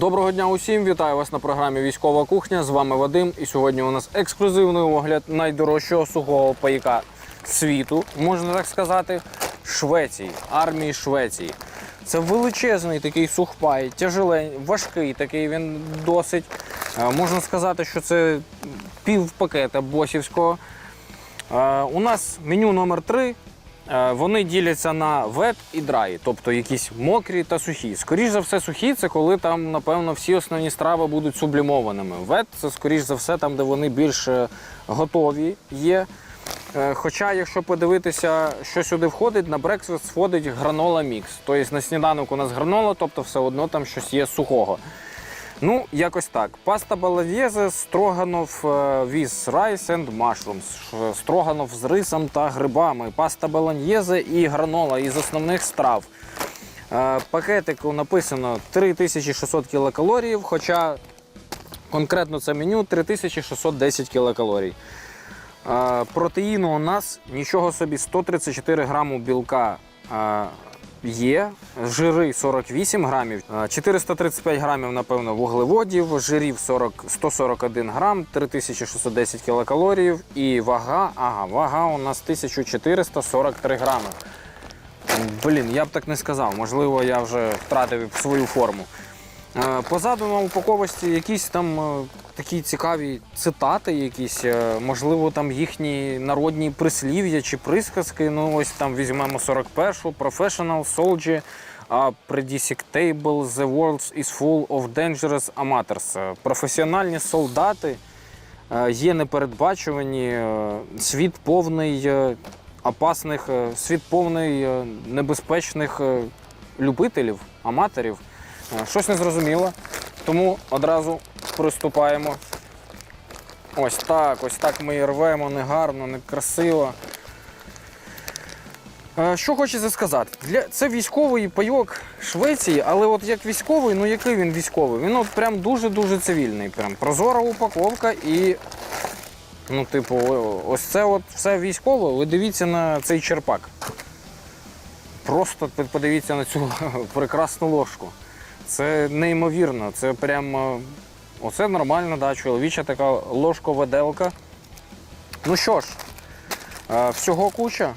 Доброго дня усім! Вітаю вас на програмі Військова кухня. З вами Вадим. І сьогодні у нас ексклюзивний огляд найдорожчого сухого пайка світу, можна так сказати, Швеції, армії Швеції. Це величезний такий сухпай, тяжелень, важкий такий, він досить. Е, Можна сказати, що це пів пакета босівського. Е, У нас меню номер 3 Вони діляться на вет і драй, тобто якісь мокрі та сухі. Скоріш за все, сухі це коли там, напевно, всі основні страви будуть сублімованими. Вет це скоріш за все там, де вони більш е, готові є. Е, Хоча, якщо подивитися, що сюди входить, на брекфаст входить гранола мікс. Тобто на сніданок у нас гранола, тобто все одно там щось є сухого. Ну, якось так. Паста балав'єзе, строганов віз райс and mushrooms. Строганов з рисом та грибами. Паста баланьєзе і гранола із основних страв. Е, Пакетику написано 3600 кілокалорій, хоча конкретно це меню 3610 кілокалорій. Е, Протеїну у нас нічого собі 134 граму білка е, є, жири 48 грамів, е, 435 грамів, напевно, вуглеводів, жирів 40, 141 грам, 3610 кілокалорій і вага, ага, вага у нас 1443 грами. Блін, я б так не сказав. Можливо, я вже втратив свою форму. Е, Позаду на упаковості якісь там е, такі цікаві цитати, якісь, е, можливо, там їхні народні прислів'я чи присказки. Ну, ось там візьмемо 41-шу Professional Soldier predictable the world is full of dangerous amateurs. Професіональні солдати є непередбачувані, світ повний опасних, світ повний небезпечних любителів, аматорів. Е, Щось незрозуміло, тому одразу приступаємо. Ось так, ось так ми її рвемо, не гарно, не красиво. Е, Що хочеться сказати? Для... Це військовий пайок Швеції, але от як військовий, ну який він військовий? Він от прям дуже-дуже цивільний. Прям прозора упаковка і. Ну, типу, ось це от все військове. Ви дивіться на цей черпак. Просто подивіться на цю прекрасну ложку. Це неймовірно. Це прям. е, Оце нормальна, да, чоловіча така ложко-веделка. Ну що ж, е, всього куча.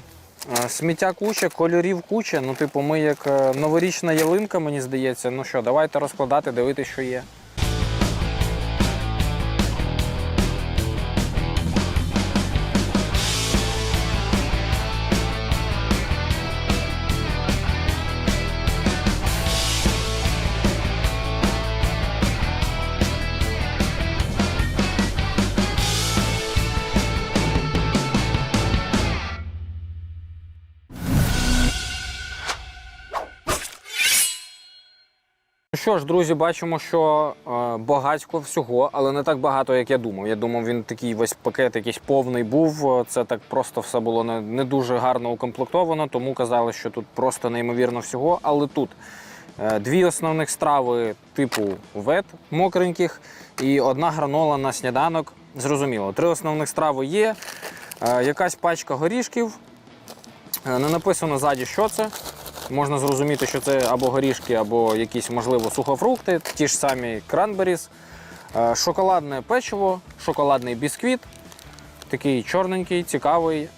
Е, Сміття куча, кольорів куча. Ну, типу, ми як новорічна ялинка, мені здається. Ну що, давайте розкладати, дивитися, що є. Що ж, друзі, бачимо, що е, багатько всього, але не так багато, як я думав. Я думав, він такий весь пакет якийсь повний був. Це так просто все було не, не дуже гарно укомплектовано, тому казали, що тут просто неймовірно всього. Але тут е, дві основних страви типу вет мокреньких і одна гранола на сніданок. Зрозуміло, три основних страви є. Е, якась пачка горішків. Не написано ззаді, що це. Можна зрозуміти, що це або горішки, або якісь, можливо, сухофрукти, ті ж самі кранберіс, Е, шоколадне печиво, шоколадний бісквіт, такий чорненький, цікавий.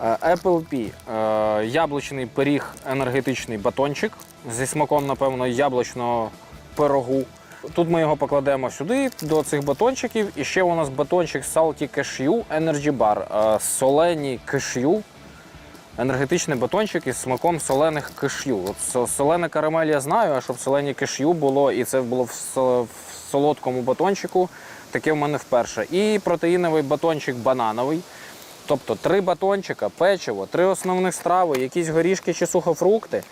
Е, Apple Pie, е, яблучний пиріг, енергетичний батончик зі смаком, напевно, яблучного пирогу. Тут ми його покладемо сюди, до цих батончиків. І ще у нас батончик Salty Cashew Energy Bar. Е, Солені кешю енергетичний батончик із смаком солених киш'ю. От солене карамель я знаю, а щоб солені киш'ю було, і це було в, солодкому батончику, таке в мене вперше. І протеїновий батончик банановий. Тобто три батончика, печиво, три основних страви, якісь горішки чи сухофрукти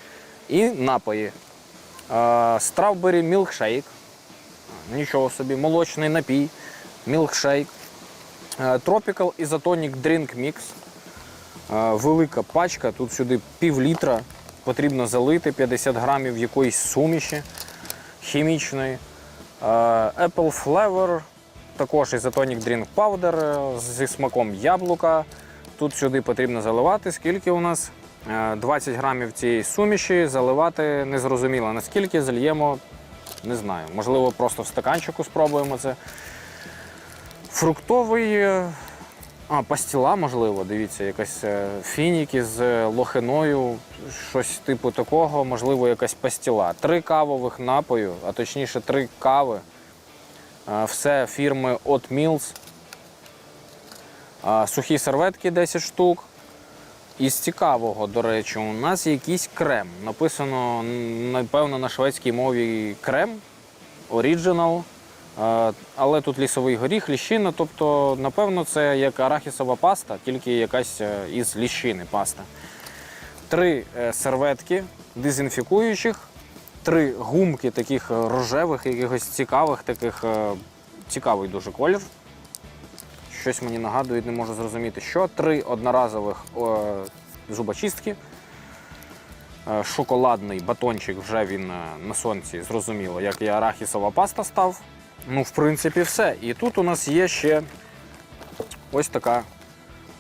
і напої. Стравбері мілкшейк. Нічого собі, молочний напій, мілкшейк. Isotonic Drink Mix. Е, велика пачка, тут сюди пів літра. Потрібно залити 50 грамів якоїсь суміші хімічної. Е, Apple Flavor, також Isotonic Drink Powder е, зі смаком яблука. Тут сюди потрібно заливати. Скільки у нас? Е, 20 грамів цієї суміші заливати незрозуміло наскільки зальємо, не знаю. Можливо, просто в стаканчику спробуємо це. Фруктовий. А, пастіла, можливо, дивіться, якась е, фініки з е, лохиною, щось типу такого, можливо, якась пастіла. Три кавових напою, а точніше три кави. Е, Все фірми От. Е, Сухі серветки 10 штук. Із цікавого, до речі, у нас якийсь крем. Написано, напевно, на шведській мові крем, оріджинал. Е, Але тут лісовий горіх, ліщина, тобто, напевно, це як арахісова паста, тільки якась е, із ліщини паста. Три е, серветки дезінфікуючих, три гумки таких рожевих, якихось цікавих, таких цікавий дуже колір. Щось мені нагадує, не можу зрозуміти, що. Три одноразових зубочистки. Шоколадний батончик вже він на сонці, зрозуміло, як і арахісова паста став. Ну, в принципі, все. І тут у нас є ще ось така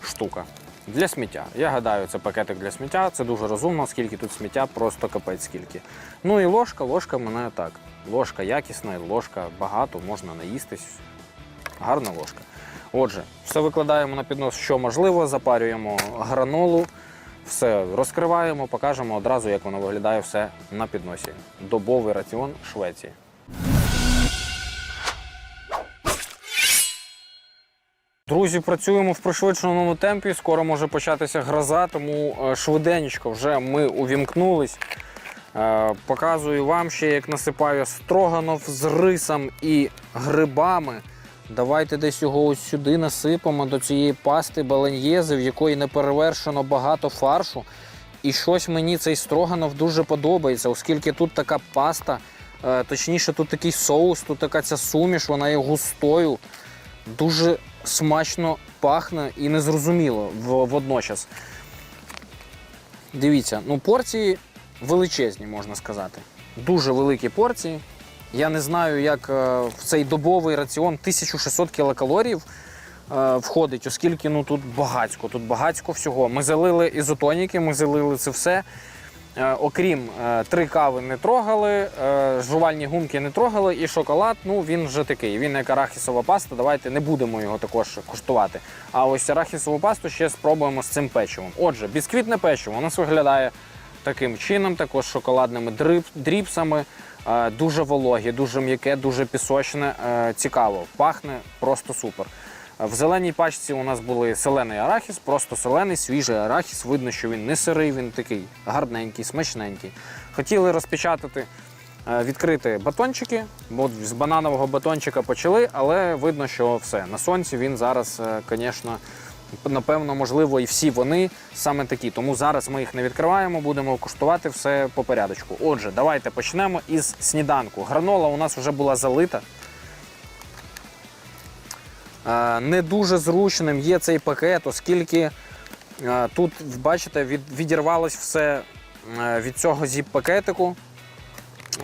штука для сміття. Я гадаю, це пакетик для сміття. Це дуже розумно, оскільки тут сміття просто капець скільки. Ну і ложка, ложка мене так. Ложка якісна, ложка багато, можна наїстись. Гарна ложка. Отже, все викладаємо на піднос, що можливо, запарюємо гранолу, все розкриваємо, покажемо одразу, як воно виглядає все на підносі. Добовий раціон Швеції. Друзі, працюємо в пришвидшеному темпі. Скоро може початися гроза, тому е, швиденько вже ми увімкнулись. Е, Показую вам ще, як насипаю строганов з рисом і грибами. Давайте десь його ось сюди насипемо до цієї пасти баланьєзи, в якої не перевершено багато фаршу. І щось мені цей строганов дуже подобається, оскільки тут така паста, е, точніше, тут такий соус, тут така ця суміш, вона є густою, дуже смачно пахне і незрозуміло водночас. Дивіться, ну порції величезні, можна сказати. Дуже великі порції. Я не знаю, як е, в цей добовий раціон 1600 кілокалорій е, входить, оскільки ну, тут багацько, тут багацько всього. Ми залили ізотоніки, ми залили це все. Е, Окрім е, три кави не трогали, е, жувальні гумки не трогали, і шоколад, ну він вже такий. Він як арахісова паста. Давайте не будемо його також куштувати. А ось арахісову пасту ще спробуємо з цим печивом. Отже, бісквітне печиво у нас виглядає таким чином, також шоколадними. Е, Дуже вологе, дуже м'яке, дуже пісочне. Цікаво, пахне просто супер. Е, В зеленій пачці у нас були селений арахіс, просто селений, свіжий арахіс. Видно, що він не сирий, він такий гарненький, смачненький. Хотіли розпечатати, е, відкрити батончики, бо з бананового батончика почали, але видно, що все. На сонці він зараз, звісно, напевно, можливо, і всі вони саме такі. Тому зараз ми їх не відкриваємо, будемо куштувати все по порядочку. Отже, давайте почнемо із сніданку. Гранола у нас вже була залита. Е, Не дуже зручним є цей пакет, оскільки е, тут, бачите, відірвалось все е, від цього зіп-пакетику.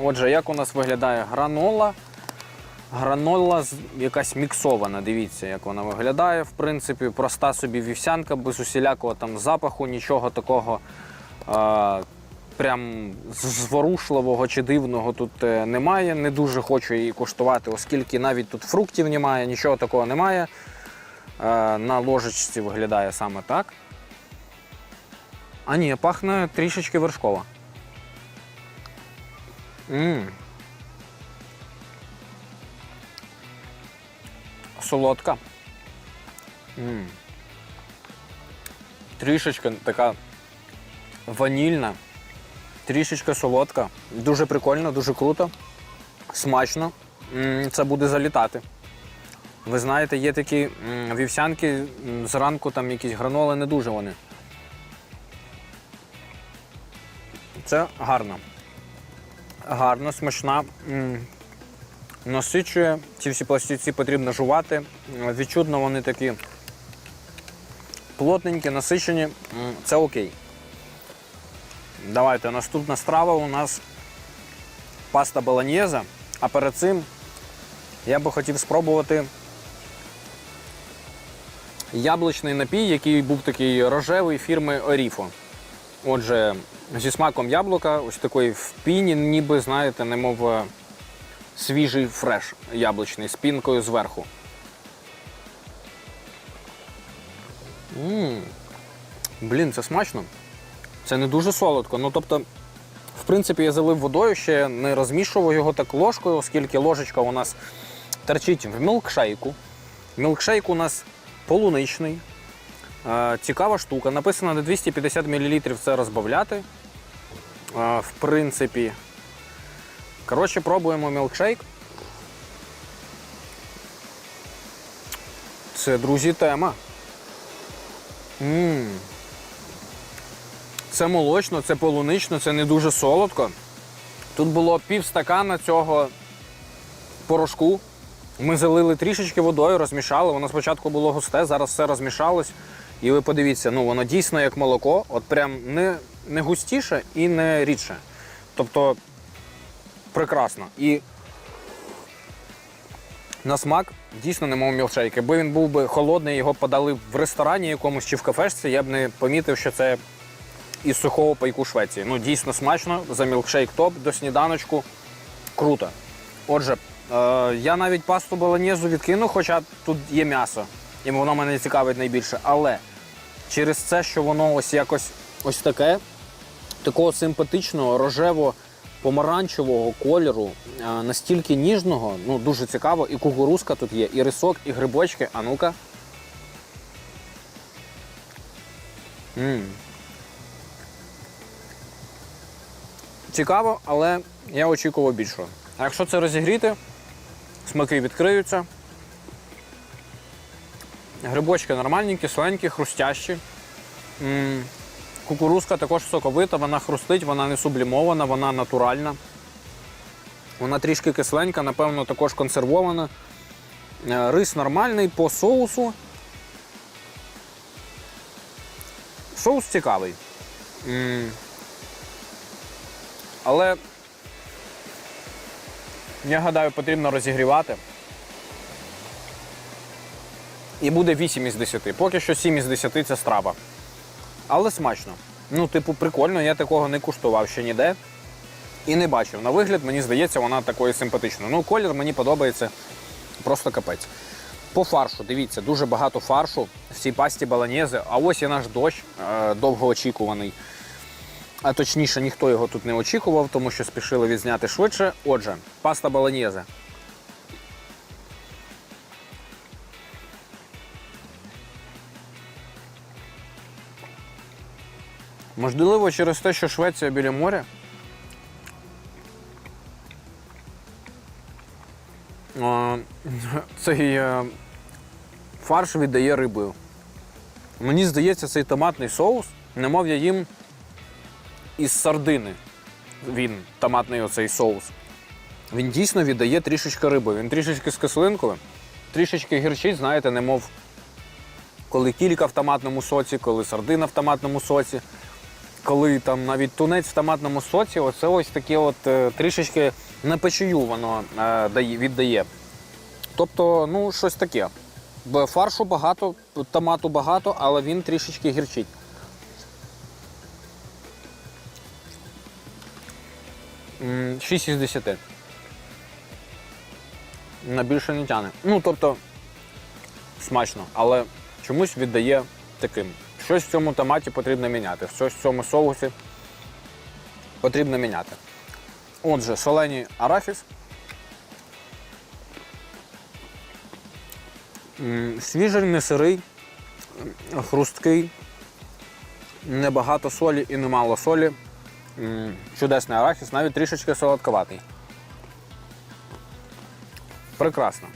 Отже, як у нас виглядає гранола? Гранола якась міксована. Дивіться, як вона виглядає. В принципі, проста собі вівсянка, без усілякого там запаху, нічого такого прям зворушливого чи дивного тут е, немає. Не дуже хочу її куштувати, оскільки навіть тут фруктів немає, нічого такого немає. Е, на ложечці виглядає саме так. А ні, пахне трішечки вершково. М. Солодка. М. Трішечки така ванільна, трішечки солодка. Дуже прикольно, дуже круто, смачно. Це буде залітати. Ви знаєте, є такі вівсянки зранку, там якісь граноли, не дуже вони. Це гарно. Гарно, смачна. Насичує. Ці всі пластівці потрібно жувати. Відчутно вони такі плотненькі, насичені. Це окей. Давайте наступна страва у нас паста баланьєза. А перед цим я би хотів спробувати яблучний напій, який був такий рожевий фірми Оріфо. Отже, зі смаком яблука, ось такої в піні, ніби, знаєте, немов е, свіжий фреш яблучний з пінкою зверху. Блін, це смачно. Це не дуже солодко. Ну, тобто, в принципі, я залив водою, ще не розмішував його так ложкою, оскільки ложечка у нас торчить в мілкшейку. Мілкшейк у нас полуничний. Е, Цікава штука. Написано на 250 мл це розбавляти. Е, В принципі. Коротше, пробуємо мілкшейк. Це, друзі, тема. м Це молочно, це полунично, це не дуже солодко. Тут було пів стакана цього порошку. Ми залили трішечки водою, розмішали. Воно спочатку було густе, зараз все розмішалось. І ви подивіться, ну воно дійсно як молоко, от прям не, не густіше і не рідше. Тобто прекрасно. І на смак дійсно немов мілшейк. Якби він був би холодний, його подали в ресторані якомусь чи в кафешці, я б не помітив, що це із сухого пайку Швеції. Ну, дійсно смачно, за мілкшейк топ до сніданочку. Круто. Отже, е, я навіть пасту болоньєзу відкину, хоча тут є м'ясо, і воно мене цікавить найбільше. Але через це, що воно ось якось ось таке, такого симпатичного, рожево-помаранчевого кольору, е, настільки ніжного, ну дуже цікаво, і кукурузка тут є, і рисок, і грибочки. А ну-ка. Цікаво, але я очікував більшого. А якщо це розігріти, смаки відкриються. Грибочки нормальні, кисленькі, хрустящі. Кукурузка також соковита, вона хрустить, вона не сублімована, вона натуральна. Вона трішки кисленька, напевно, також консервована. Е, Рис нормальний по соусу. Соус цікавий. Але я гадаю, потрібно розігрівати. І буде 8 із 10. Поки що 7 із 10 це страва. Але смачно. Ну, типу, прикольно, я такого не куштував ще ніде. І не бачив. На вигляд, мені здається, вона такою симпатичною. Ну, колір мені подобається просто капець. По фаршу, дивіться, дуже багато фаршу в цій пасті баланєзи. А ось і наш дощ, е, довгоочікуваний. А точніше, ніхто його тут не очікував, тому що спішили відзняти швидше. Отже, паста баланьєзе. Можливо, через те, що Швеція біля моря. Цей е, фарш віддає рибою. Мені здається, цей томатний соус, немов я їм із сардини. Він, томатний оцей соус. Він дійсно віддає трішечки риби. Він трішечки з кислинкою, трішечки гірчить, знаєте, немов коли кілька в томатному соці, коли сардина в томатному соці, коли там навіть тунець в томатному соці, оце ось таке от е, трішечки на печію воно е, дає- віддає. Тобто, ну, щось таке. Фаршу багато, томату багато, але він трішечки гірчить. 6 із 10. На більше не тяне. Ну, тобто, смачно, але чомусь віддає таким. Щось в цьому томаті потрібно міняти, щось в цьому соусі потрібно міняти. Отже, солений арахіс. Свіжий, не сирий, хрусткий, небагато солі і немало солі. Чудесний арахіс, навіть трішечки солодковатий. Прекрасно.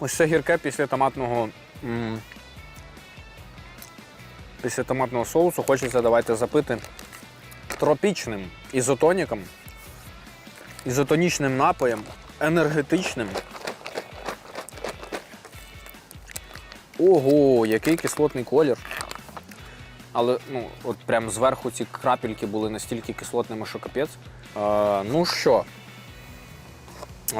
Ось це гірке після томатного. Після томатного соусу хочеться давайте запити тропічним ізотоніком, ізотонічним напоєм, енергетичним. Ого, який кислотний колір. Але ну, от прям зверху ці крапельки були настільки кислотними, що капець. Е, ну що,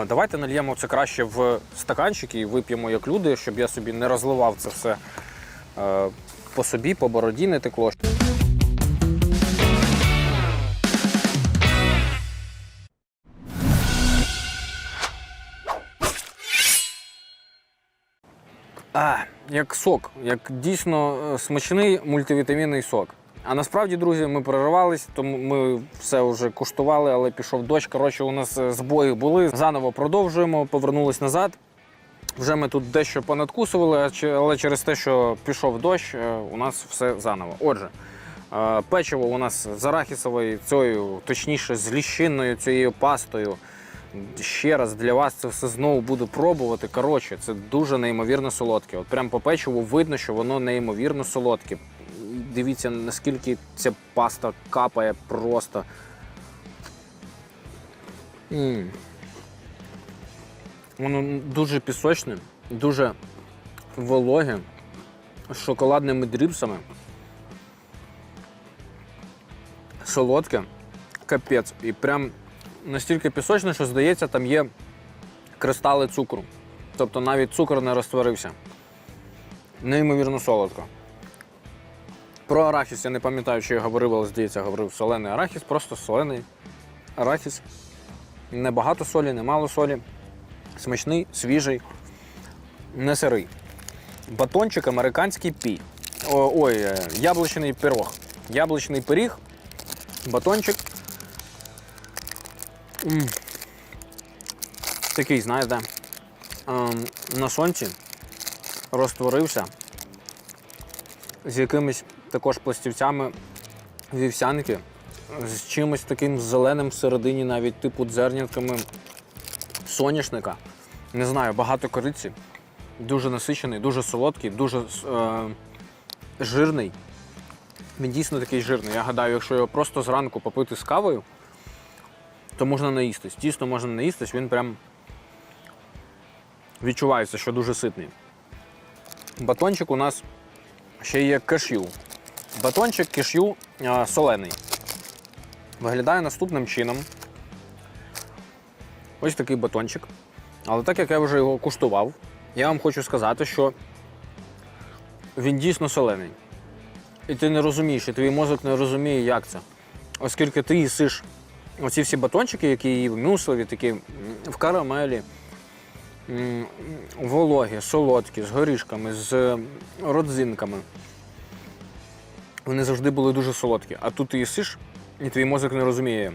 Давайте нальємо це краще в стаканчики і вип'ємо як люди, щоб я собі не розливав це все е, по собі, по бороді не текло. А, як сок, як дійсно е, смачний мультивітамінний сок. А насправді, друзі, ми перервались, тому ми все вже куштували, але пішов дощ. Коротше, у нас е, збої були. Заново продовжуємо, повернулись назад. Вже ми тут дещо понадкусували, але через те, що пішов дощ, е, у нас все заново. Отже, печиво у нас з арахісовою цією, точніше, з ліщинною цією пастою. Ще раз для вас це все знову буду пробувати. Коротше, це дуже неймовірно солодке. От прям по печиву видно, що воно неймовірно солодке. Дивіться, наскільки ця паста капає просто. м Воно дуже пісочне, дуже вологе, з шоколадними дрібсами. Солодке, капець. І прям настільки пісочне, що здається, там є кристали цукру. Тобто навіть цукор не розтворився. Неймовірно солодко. Про арахіс я не пам'ятаю, чи я говорив, але здається, говорив солений арахіс, просто солений арахіс. Небагато солі, немало солі. Смачний, свіжий, не сирий. Батончик американський пі. О, ой, е, яблучний пирог. Яблучний пиріг, батончик. М. Такий, знаєте, ем, на сонці розтворився з якимись також пластівцями вівсянки, з чимось таким зеленим всередині, навіть типу дзернятками соняшника. Не знаю, багато кориці. Дуже насичений, дуже солодкий, дуже е, жирний. Він дійсно такий жирний. Я гадаю, якщо його просто зранку попити з кавою, то можна наїстись. Дійсно можна наїстись, він прям відчувається, що дуже ситний. Батончик у нас ще є кешю. Батончик кешю солений. Виглядає наступним чином. Ось такий батончик. Але так як я вже його куштував, я вам хочу сказати, що він дійсно солений. І ти не розумієш, і твій мозок не розуміє, як це. Оскільки ти їсиш оці всі батончики, які її мюслові, такі в карамелі, вологі, солодкі, з горішками, з родзинками. Вони завжди були дуже солодкі. А тут ти їсиш, і твій мозок не розуміє,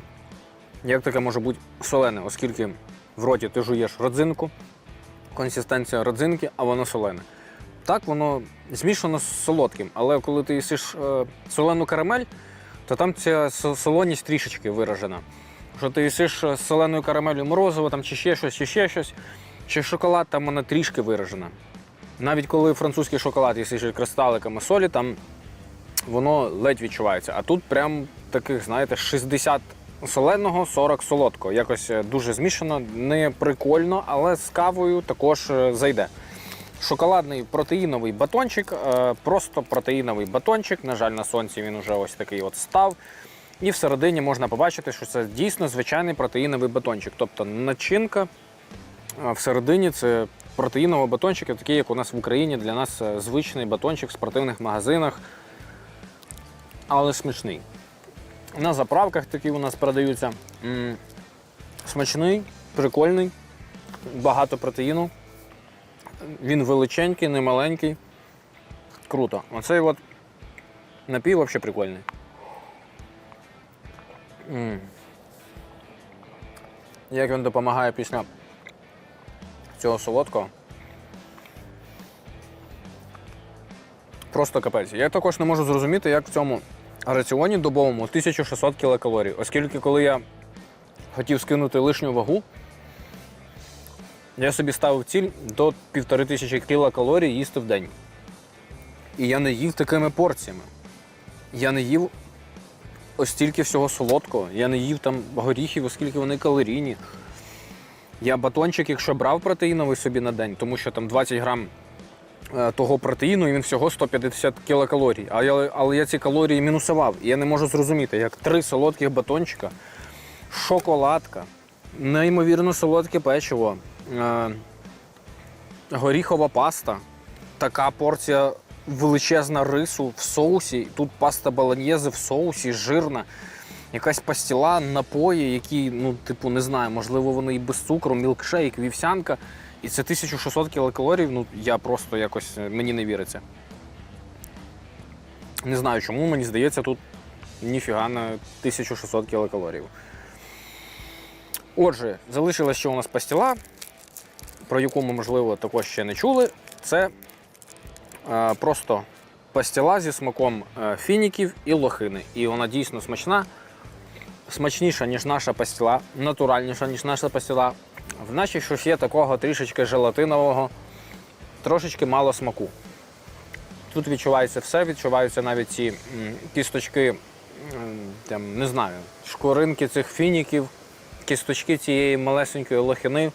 як таке може бути солене, оскільки в роті ти жуєш родзинку, консистенція родзинки, а воно солене. Так, воно змішано з солодким, але коли ти їсиш е, солену карамель, то там ця солоність трішечки виражена. Що ти їсиш е, з соленою карамелью морозиво, там, чи ще щось, чи ще щось, чи шоколад, там вона трішки виражена. Навіть коли французький шоколад їсиш кристаликами солі, там воно ледь відчувається. А тут прям таких, знаєте, 60 соленого, 40 солодкого. Якось е, дуже змішано, не прикольно, але з кавою також е, зайде. Шоколадний протеїновий батончик, е, просто протеїновий батончик. На жаль, на сонці він уже ось такий от став. І всередині можна побачити, що це дійсно звичайний протеїновий батончик. Тобто начинка всередині це протеїновий батончик, такий, як у нас в Україні. Для нас е, звичний батончик в спортивних магазинах, але смачний. На заправках такі у нас продаються. Смачний, прикольний, багато протеїну. Він величенький, не маленький. Круто. Оцей от напій взагалі прикольний. М. Як він допомагає після цього солодкого. Просто капець. Я також не можу зрозуміти, як в цьому раціоні добовому 1600 кілокалорій. Оскільки, коли я хотів скинути лишню вагу, я собі ставив ціль до 1500 кілокалорій їсти в день. І я не їв такими порціями. Я не їв ось стільки всього солодкого. Я не їв там горіхів, оскільки вони калорійні. Я батончик, якщо брав протеїновий собі на день, тому що там 20 грам е, того протеїну, і він всього 150 кілокалорій. А але я ці калорії мінусував. І я не можу зрозуміти, як три солодких батончика, шоколадка, Неймовірно солодке печиво. Е, горіхова паста. Така порція величезна рису в соусі. Тут паста баланьєзи в соусі, жирна. Якась пастіла, напої, які, ну, типу, не знаю, можливо, вони і без цукру, мілкшейк, вівсянка. І це 1600 кілокалорій. Ну, я просто якось мені не віриться. Не знаю чому, мені здається, тут ніфіга на 1600 кілокалорій. Отже, залишилась ще у нас пастіла, про яку ми, можливо, також ще не чули. Це е, просто пастіла зі смаком е, фініків і лохини. І вона дійсно смачна, смачніша, ніж наша пастіла, натуральніша, ніж наша пастіла. В нашій щось є такого трішечки желатинового, трошечки мало смаку. Тут відчувається все, відчуваються навіть ці кісточки, там, не знаю, шкуринки цих фініків, кісточки цієї малесенької лохини.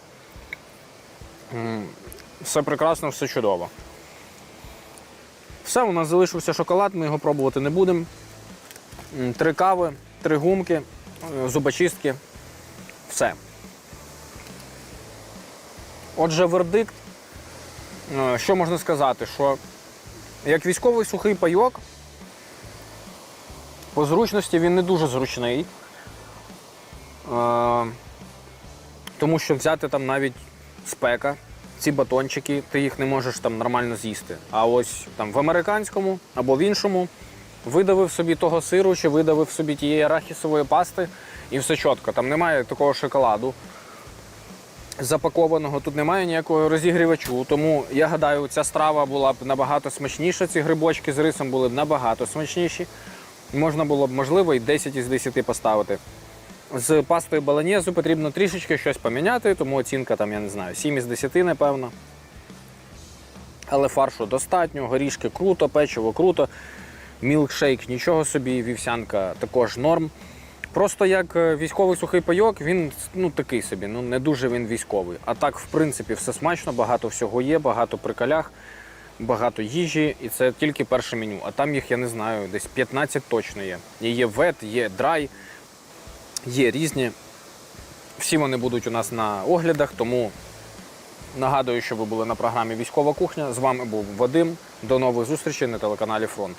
Все прекрасно, все чудово. Все, у нас залишився шоколад, ми його пробувати не будемо. Три кави, три гумки, е, зубочистки. Все. Отже, вердикт. Е, Що можна сказати? Що як військовий сухий пайок, по зручності він не дуже зручний. Е, тому що взяти там навіть спека, ці батончики, ти їх не можеш там нормально з'їсти. А ось там в американському або в іншому видавив собі того сиру чи видавив собі тієї арахісової пасти і все чітко. Там немає такого шоколаду запакованого, тут немає ніякого розігрівачу. Тому я гадаю, ця страва була б набагато смачніша. Ці грибочки з рисом були б набагато смачніші. Можна було б, можливо, і 10 із 10 поставити. З пастою баланьєзу потрібно трішечки щось поміняти, тому оцінка там, я не знаю, 7 із 10, напевно. Але фаршу достатньо, горішки круто, печиво круто, мілкшейк нічого собі, вівсянка також норм. Просто як е, військовий сухий пайок, він ну, такий собі, ну не дуже він військовий. А так, в принципі, все смачно, багато всього є, багато при калях, багато їжі, і це тільки перше меню. А там їх, я не знаю, десь 15 точно є. І є вет, є драй, є різні. Всі вони будуть у нас на оглядах, тому нагадую, що ви були на програмі Військова кухня. З вами був Вадим. До нових зустрічей на телеканалі Фронт.